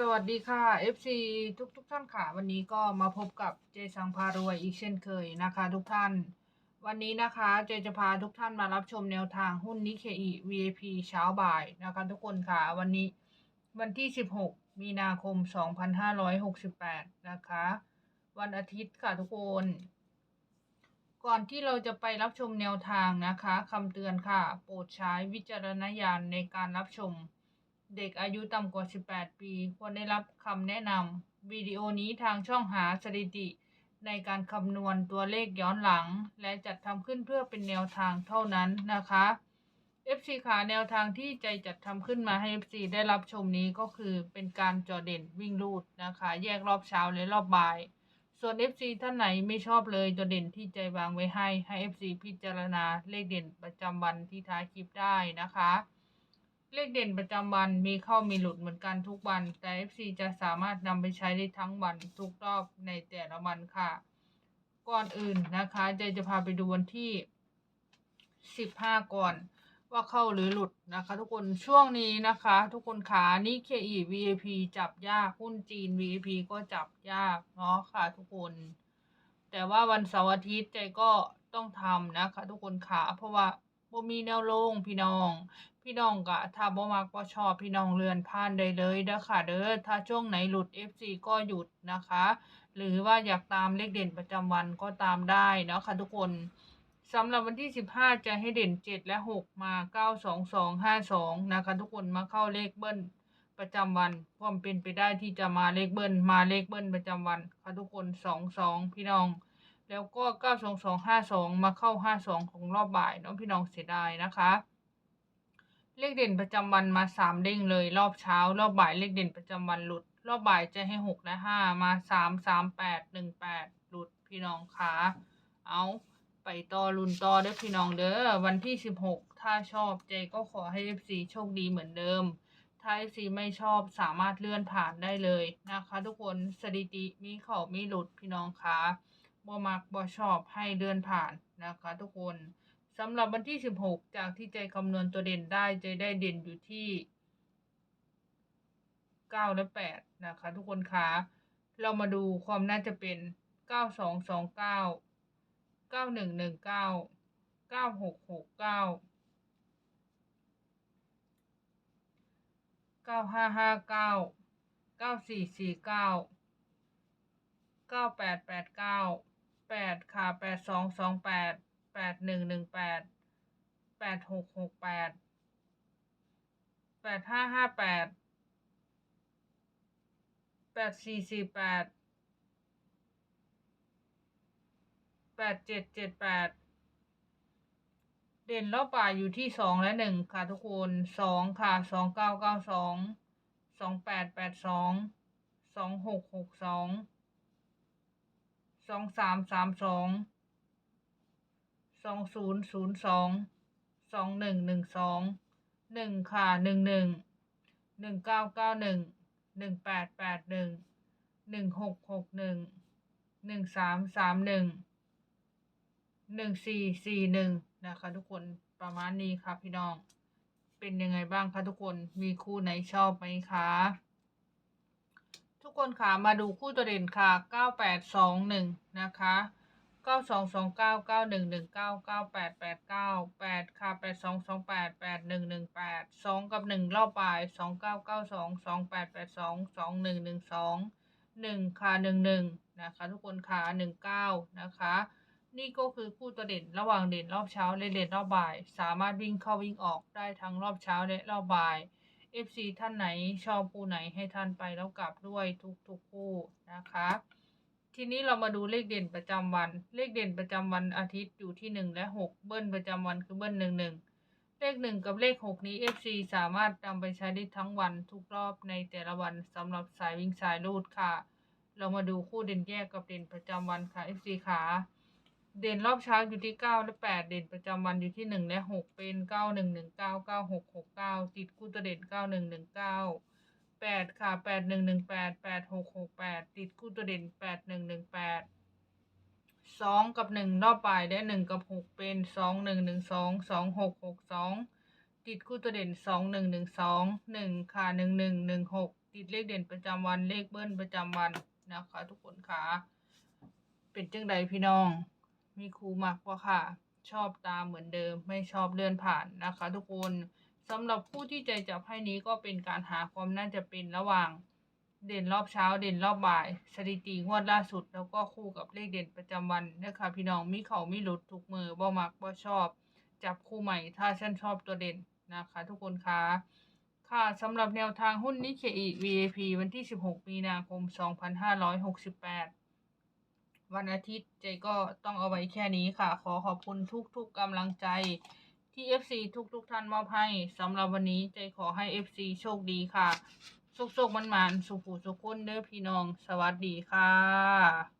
สวัสดีค่ะ FC ทุกทุกท่านค่ะ วันนี้ก็มาพบกับเจสังพารวยอีกเช่นเคยนะคะ ทุกท่าน วันนี้นะคะเจจะพาทุกท่านมารับชมแนวทางหุ้นนิเคอี VIP เช้าบ่ายนะคะ ทุกคนค่ะ วันนี้วันที่ 16 มีนาคม 2568 นะคะ วันอาทิตย์ค่ะทุกคน ก่อนที่เราจะไปรับชมแนวทางนะคะคำเตือนค่ะ โปรดใช้วิจารณญาณในการรับชม เด็กอายุต่ำกว่า 18 ปี ควรได้รับคำแนะนำวิดีโอนี้ทางช่องหาสถิติ ในการคำนวณตัวเลขย้อนหลัง และจัดทำขึ้นเพื่อเป็นแนวทางเท่านั้นนะคะ FC ขาแนวทางที่ใจจัดทำขึ้นมาให้ FC ได้รับชมนี้ก็คือเป็นการจอเด่นวิ่งรูดนะคะ แยกรอบเช้าและรอบบ่าย ส่วน FC ท่านไหนไม่ชอบเลยตัวเด่นที่ใจวางไว้ให้ให้ FC พิจารณาเลขเด่นประจำวันที่ท้ายคลิปได้นะคะ เลขเด่นประจำวันมีเข้ามีหลุดเหมือนกันทุกวัน แต่ FC จะสามารถนำไปใช้ได้ทั้งวันทุกรอบในแต่ละวันค่ะ ก่อนอื่นนะคะใจจะพาไปดูวันที่ 15 ก่อนว่าเข้าหรือหลุดนะคะ ทุกคนช่วงนี้นะคะ ทุกคนขานี่ KE VIP จับยากหุ้นจีน VIP ก็จับยากเนาะค่ะทุกคน แต่ว่าวันเสาร์อาทิตย์ใจก็ต้องทำนะคะ ทุกคนขาเพราะว่าบ่มีแนวลงพี่น้อง พี่น้องก็ถ้าบ่มักบ่ชอบพี่น้องเลื่อนผ่านได้เลยเด้อค่ะเด้อถ้าช่วงไหนหลุด FC ก็หยุดนะคะ หรือว่าอยากตามเลขเด่นประจำวันก็ตามได้เนาะค่ะทุกคนสำหรับวันที่ 15 จะให้เด่น 7 และ 6 มา 9 2 2 5 2 นะคะ ทุกคนมาเข้าเลขเบิ้ลประจำวันความเป็นไปได้ที่จะมาเลขเบิ้ลมาเลขเบิ้ลประจำวันค่ะทุกคน 2 2 พี่น้อง แล้วก็ 9 2 2 5 2 มาเข้า 5 2 ของรอบบ่ายเนาะพี่น้องเสียดายนะคะ เลขเด่นประจำวันมา3เด้งเลย รอบเช้า รอบบ่ายเลขเด่นประจำวันหลุด รอบบ่ายจะให้6และ5มา3 3 8 1 8หนึ่งแปดหลุดพี่น้องคะเอาไปต่อลุนต่อเด้อพี่น้องเด้อวันที่16ถ้าชอบเจก็ขอให้ FC โชคดีเหมือนเดิม ถ้า FC ไม่ชอบสามารถเลื่อนผ่านได้เลยนะคะ ทุกคนสถิติมีเขามีหลุดพี่น้องคะบ่มักบ่ชอบให้เลื่อนผ่านนะคะ ทุกคน สำหรับวันที่ 16 จากที่ใจคำนวณตัวเด่นได้ใจได้เด่นอยู่ที่ 9 และ 8 นะคะ ทุกคนคะเรามาดูความน่าจะเป็น 9229เก้าหนึ่งหนึ่งเก้าเก้าหกหกเก้าเก้าห้าห้าเก้าเก้าสี่สี่เก้าเก้าแปดแปดเก้าแปดค่ะแปดสองสอง แปดหนึ่งหนึ่งแปดแปดหกหกแปดแปดห้าห้าแปดแปดสี่สี่แปดแปดเจ็ดเจ็ดแปดเด่นรอบบ่าอยู่ที่สองและหนึ่งค่ะทุกคนสองค่ะสองเก้าเก้าสองสองแปดแปดสองสองหกหกสองสองสามสามสอง สองศูนย์ศูนย์สองสองหนึ่งหนึ่งสองหนึ่งค่ะหนึ่งหนึ่งหนึ่งเก้าเก้าหนึ่งหนึ่งแปดแปดหนึ่งหนึ่งหกหกหนึ่งหนึ่งสามสามหนึ่งหนึ่งสี่สี่หนึ่งนะคะทุกคนประมาณนี้ค่ะพี่น้อง เป็นยังไงบ้างคะทุกคนมีคู่ไหนชอบไหมคะทุกคนค่ะมาดูคู่ตัวเด่นค่ะเก้าแปดสองหนึ่งนะคะ เก้าสองสองเก้าเก้าหนึ่งหนึ่งเก้าเก้าแปดแปดเก้าแปดค่ะแปดสองสองแปดแปดหนึ่งหนึ่งแปดสองกับหนึ่งรอบบ่ายสองเก้าเก้าสองสองแปดแปดสองสองหนึ่งหนึ่งสองหนึ่งค่ะหนึ่งหนึ่งนะคะทุกคนค่ะหนึ่งเก้านะคะ นี่ก็คือคู่ตัวเด่นระหว่างเด่นรอบเช้าและเด่นรอบบ่าย สามารถวิ่งเข้าวิ่งออกได้ทั้งรอบเช้าและรอบบ่าย FC ท่านไหนชอบคู่ไหนให้ท่านไปแล้วกลับด้วยทุกๆคู่นะคะ ทีนี้เรามาดูเลขเด่นประจำวัน เลขเด่นประจำวันอาทิตย์อยู่ที่หนึ่งและหกเบิ้ลประจำวันคือเบิ้ลหนึ่งหนึ่งเลขหนึ่งกับเลขหกนี้ FC สามารถนำไปใช้ได้ทั้งวันทุกรอบในแต่ละวันสำหรับสายวิ่งสายรูดค่ะ เรามาดูคู่เด่นแยกกับเด่นประจำวันค่ะ FC ขาเด่นรอบเช้าอยู่ที่เก้าและแปดเด่นประจำวันอยู่ที่หนึ่งและหกเป็นเก้าหนึ่งหนึ่งเก้าเก้าหกหกเก้าติดคู่ตัวเด่นเก้าหนึ่งหนึ่งเก้า แปดค่ะแปดหนึ่งหนึ่งแปดแปดหกหกแปดติดคู่ตัวเด่นแปดหนึ่งหนึ่งแปดสองกับหนึ่งรอบบ่ายได้หนึ่งกับหกเป็นสองหนึ่งหนึ่งสองสองหกหกสองติดคู่ตัวเด่นสองหนึ่งหนึ่งสองหนึ่งค่ะหนึ่งหนึ่งหนึ่งหกติดเลขเด่นประจำวันเลขเบิ้ลประจำวันนะคะ ทุกคนค่ะ เป็นจังใดพี่น้อง มีครูมักว่าค่ะ ชอบตามเหมือนเดิมไม่ชอบเลื่อนผ่านนะคะ ทุกคน สำหรับผู้ที่ใจจับให้นี้ก็เป็นการหาความน่าจะเป็นระหว่าง เด่นรอบเช้า เด่นรอบบ่าย สถิติงวดล่าสุด แล้วก็คู่กับเลขเด่นประจำวันนะคะพี่น้องมีเขามีหลุดทุกมือบ่มักบ่ชอบ จับคู่ใหม่ถ้าฉันชอบตัวเด่นนะคะ ทุกคนคะค่ะสำหรับแนวทางหุ้นนิเคอี VAP วันที่ 16 มีนาคม 2568 วันอาทิตย์เจก็ต้องเอาไว้แค่นี้ค่ะ ขอขอบคุณทุกๆกำลังใจ ที่ FC ทุกทุกท่านมอบให้สำหรับวันนี้ใจขอให้ FC โชคดีค่ะสุกๆมันๆสุขูสุขคนเด้อพี่น้อง สวัสดีค่ะ